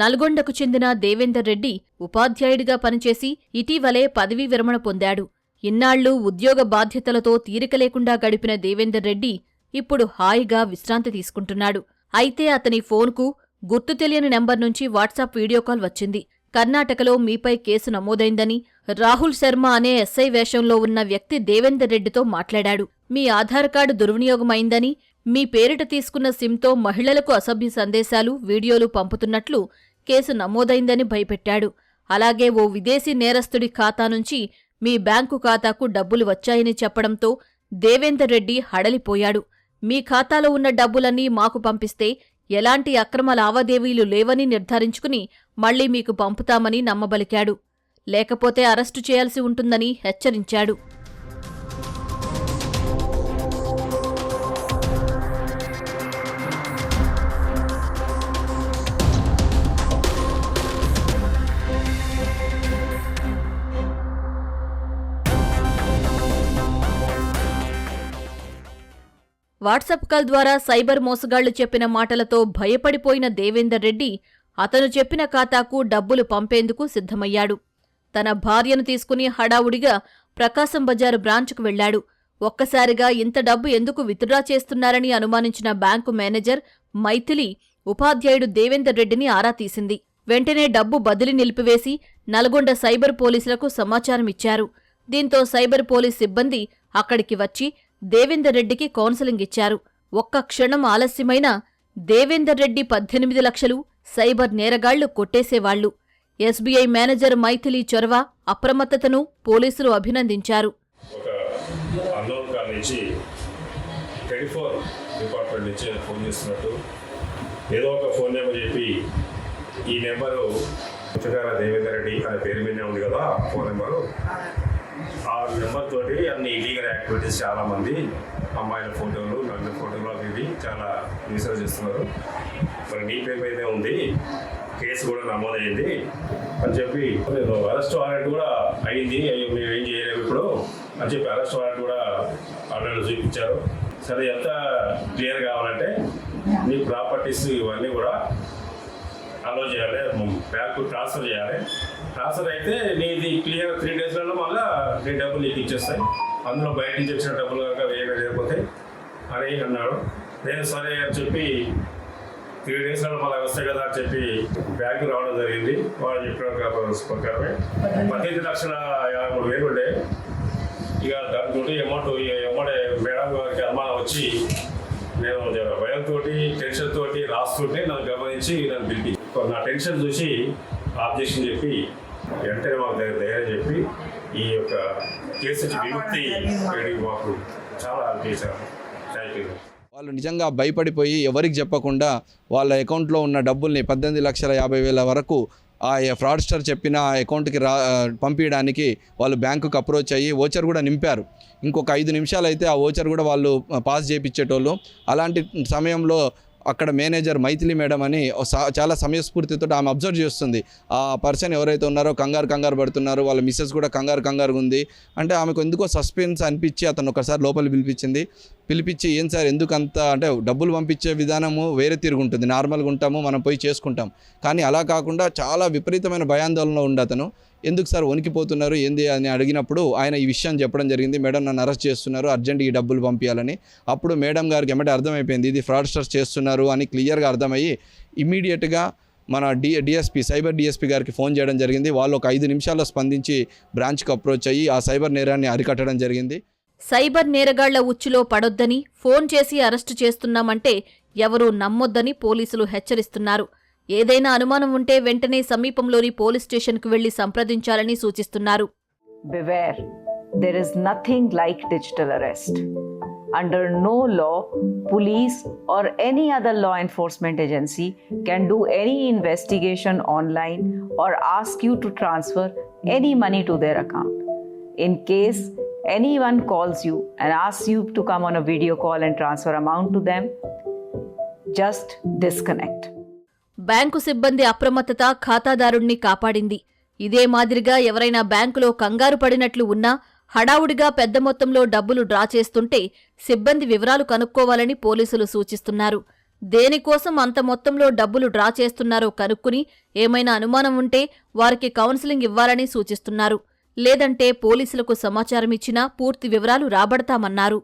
నల్గొండకు చెందిన దేవేందర్ రెడ్డి ఉపాధ్యాయుడిగా పనిచేసి ఇటీవలే పదవీ విరమణ పొందాడు. ఇన్నాళ్ళు ఉద్యోగ బాధ్యతలతో తీరిక లేకుండా గడిపిన దేవేందర్ రెడ్డి ఇప్పుడు హాయిగా విశ్రాంతి తీసుకుంటున్నాడు. అయితే అతని ఫోన్కు గుర్తు తెలియని నెంబర్ నుంచి వాట్సాప్ వీడియో కాల్ వచ్చింది. కర్ణాటకలో మీపై కేసు నమోదైందని రాహుల్ శర్మ అనే ఎస్ఐ వేషంలో ఉన్న వ్యక్తి దేవేందర్ రెడ్డితో మాట్లాడాడు. మీ ఆధార్ కార్డు దుర్వినియోగమైందని మీ పేరిట తీసుకున్న సిమ్తో మహిళలకు అసభ్య సందేశాలు వీడియోలు పంపుతున్నట్లు కేసు నమోదైందని భయపెట్టాడు. అలాగే ఓ విదేశీ నేరస్తుడి ఖాతా నుంచి మీ బ్యాంకు ఖాతాకు డబ్బులు వచ్చాయని చెప్పడంతో దేవేందర్ రెడ్డి హడలిపోయాడు. మీ ఖాతాలో ఉన్న డబ్బులన్నీ మాకు పంపిస్తే ఎలాంటి అక్రమ లావాదేవీలు లేవని నిర్ధారించుకుని మళ్ళీ మీకు పంపుతామని నమ్మబలికాడు. లేకపోతే అరెస్టు చేయాల్సి ఉంటుందని హెచ్చరించాడు. వాట్సాప్ కాల్ ద్వారా సైబర్ మోసగాళ్ళు చెప్పిన మాటలతో భయపడిపోయిన దేవేందర్ రెడ్డి అతను చెప్పిన ఖాతాకు డబ్బులు పంపేందుకు సిద్ధమయ్యాడు. తన భార్యను తీసుకుని హడావుడిగా ప్రకాశం బజారు బ్రాంచ్కు వెళ్ళాడు ఒక్కసారిగా ఇంత డబ్బు ఎందుకు విత్డ్రా చేస్తున్నారని అనుమానించిన బ్యాంకు మేనేజర్ మైథిలి ఉపాధ్యాయుడు దేవేందర్ రెడ్డిని ఆరా తీసింది. వెంటనే డబ్బు బదిలీ నిలిపివేసి నల్గొండ సైబర్ పోలీసులకు సమాచారం ఇచ్చారు దీంతో సైబర్ పోలీస్ సిబ్బంది అక్కడికి వచ్చి దేవేందర్ రెడ్డికి కౌన్సెలింగ్ ఇచ్చారు. ఒక్క క్షణం ఆలస్యమైన దేవేందర్ రెడ్డి పద్దెనిమిది లక్షలు సైబర్ నేరగాళ్ళు కొట్టేసేవాళ్ళు. ఎస్బీఐ మేనేజర్ మైథిలి చొరవ అప్రమత్తతను పోలీసులు అభినందించారు. డిపార్ట్మెంట్ నుంచి ఫోన్ చేస్తున్నట్టు ఏదో ఒక ఫోన్ నెంబర్ చెప్పి ఈ నెంబరు పుచ్చగార దేవేందర్ రెడ్డి అనే పేరు మీద ఉంది కదా ఫోన్ నెంబరు. ఆ నెంబర్ తోటి అన్ని ఇల్లీగల్ యాక్టివిటీస్ చాలా మంది అమ్మాయిల ఫోటోలు నల్ల ఫోటోలు అవి చాలా రీసెర్చ్ చేస్తున్నారు. మరి నీ పేరు మీదే ఉంది. కేసు కూడా నమోదైంది. అని చెప్పి నేను అరెస్ట్ వారెంట్ కూడా అయింది. అయ్యో మేము ఏం చేయలేము ఇప్పుడు అని చెప్పి అరెస్ట్ వారెంట్ కూడా ఆర్డర్లు చూపించారు. సరే ఎంత క్లియర్ కావాలంటే నీ ప్రాపర్టీస్ ఇవన్నీ కూడా అలో చేయాలి. బ్యాంకు ట్రాన్స్ఫర్ చేయాలి. ట్రాన్స్ఫర్ అయితే నీది క్లియర్ త్రీ డేస్లలో మళ్ళీ నీ డబ్బులు నీకు ఇచ్చేస్తాయి. అందులో బయట నుంచి వచ్చిన డబ్బులు కనుక వేయగా లేకపోతే అని అన్నాడు. నేను సరే అని చెప్పి త్రీ డేస్లో మళ్ళీ వస్తాయి కదా అని చెప్పి బ్యాంకు రావడం జరిగింది. వాళ్ళు చెప్పిన ప్రకారమే పద్దెనిమిది లక్షల యాభై మూడు వేలు ఉండే. ఇక దాంతో అమౌంట్ ఎమ్మడే మేడం గారికి అనుమానం వచ్చి నేను భయంతో టెన్షన్ తోటి రాస్తుంటే నన్ను గమనించి నన్ను పిలిపి నా టెన్షన్ చూసి ఆబ్జెక్షన్ చెప్పి వెంటనే మాకు దగ్గర ధైర్యం చెప్పి ఈ యొక్క కేసు విముక్తి మాకు చాలా హెల్ప్ చేశారు. థ్యాంక్ యూ వాళ్ళు నిజంగా భయపడిపోయి ఎవరికి చెప్పకుండా వాళ్ళ అకౌంట్లో ఉన్న డబ్బుల్ని పద్దెనిమిది లక్షల యాభై వేల వరకు ఆ ఫ్రాడ్స్టర్ చెప్పిన ఆ అకౌంట్కి రా పంపించడానికి వాళ్ళు బ్యాంకుకి అప్రోచ్ అయ్యి ఓచర్ కూడా నింపారు. ఇంకొక ఐదు నిమిషాలు అయితే ఆ ఓచర్ కూడా వాళ్ళు పాస్ చేయించేటోళ్ళు అలాంటి సమయంలో అక్కడ మేనేజర్ మైథిలి మేడం అని చాలా సమయస్ఫూర్తితో ఆమె అబ్జర్వ్ చేస్తుంది. ఆ పర్సన్ ఎవరైతే ఉన్నారో కంగారు కంగారు పడుతున్నారో వాళ్ళ మిస్సెస్ కూడా కంగారు కంగారుగా ఉంది. అంటే ఆమెకు ఎందుకో సస్పెన్స్ అనిపించి అతను ఒకసారి లోపల పిలిపించింది. పిలిపించి ఏం సార్ ఎందుకు అంత అంటే డబ్బులు పంపించే విధానము వేరే తిరుగుంటుంది. నార్మల్గా ఉంటాము మనం పోయి చేసుకుంటాం. కానీ అలా కాకుండా చాలా విపరీతమైన భయాందోళనలో ఉండి అతను. ఎందుకు సార్ వణికిపోతున్నారు? ఏంది? అని అడిగినప్పుడు ఆయన ఈ విషయం చెప్పడం జరిగింది. మేడం నన్ను అరెస్ట్ చేస్తున్నారు. అర్జెంట్ ఈ డబ్బులు పంపించాలని. అప్పుడు మేడం గారికి ఎమ్మటే అర్థమైపోయింది. ఇది ఫ్రాడ్స్టర్స్ చేస్తున్నారు అని క్లియర్గా అర్థమయ్యి ఇమీడియట్గా మన డి డిఎస్పీ సైబర్ డిఎస్పీ గారికి ఫోన్ చేయడం జరిగింది. వాళ్ళు ఒక ఐదు నిమిషాల్లో స్పందించి బ్రాంచ్కి అప్రోచ్ అయ్యి ఆ సైబర్ నేరాన్ని అరికట్టడం జరిగింది. సైబర్ నేరగాళ్ళ ఉచ్చులో పడొద్దని ఫోన్ చేసి అరెస్టు చేస్తున్నామంటే ఎవరూ నమ్మొద్దని పోలీసులు హెచ్చరిస్తున్నారు ఏదైనా అనుమానం ఉంటే వెంటనే సమీపంలోని పోలీస్ స్టేషన్కు వెళ్ళి సంప్రదించాలని సూచిస్తున్నారు Beware, there is nothing like digital arrest. Under no law, police or any other law enforcement agency can do any investigation online or ask you to transfer any money to their account. In case anyone calls you and asks you to come on a video call and transfer amount to them, just disconnect. Bank సిబ్బంది అప్రమత్తత ఖాతాదారుణ్ణి కాపాడింది. ఇదే మాదిరిగా ఎవరైనా బ్యాంకులో కంగారు పడినట్లు ఉన్నా హడావుడిగా పెద్ద మొత్తంలో డబ్బులు డ్రా చేస్తుంటే సిబ్బంది వివరాలు కనుక్కోవాలని పోలీసులు సూచిస్తున్నారు. దేనికోసం అంత మొత్తంలో డబ్బులు డ్రా చేస్తున్నారో కనుక్కుని ఏమైనా అనుమానం ఉంటే వారికి కౌన్సిలింగ్ ఇవ్వాలని సూచిస్తున్నారు. లేదంటే పోలీసులకు సమాచారం ఇచ్చినా పూర్తి వివరాలు రాబడతామన్నారు.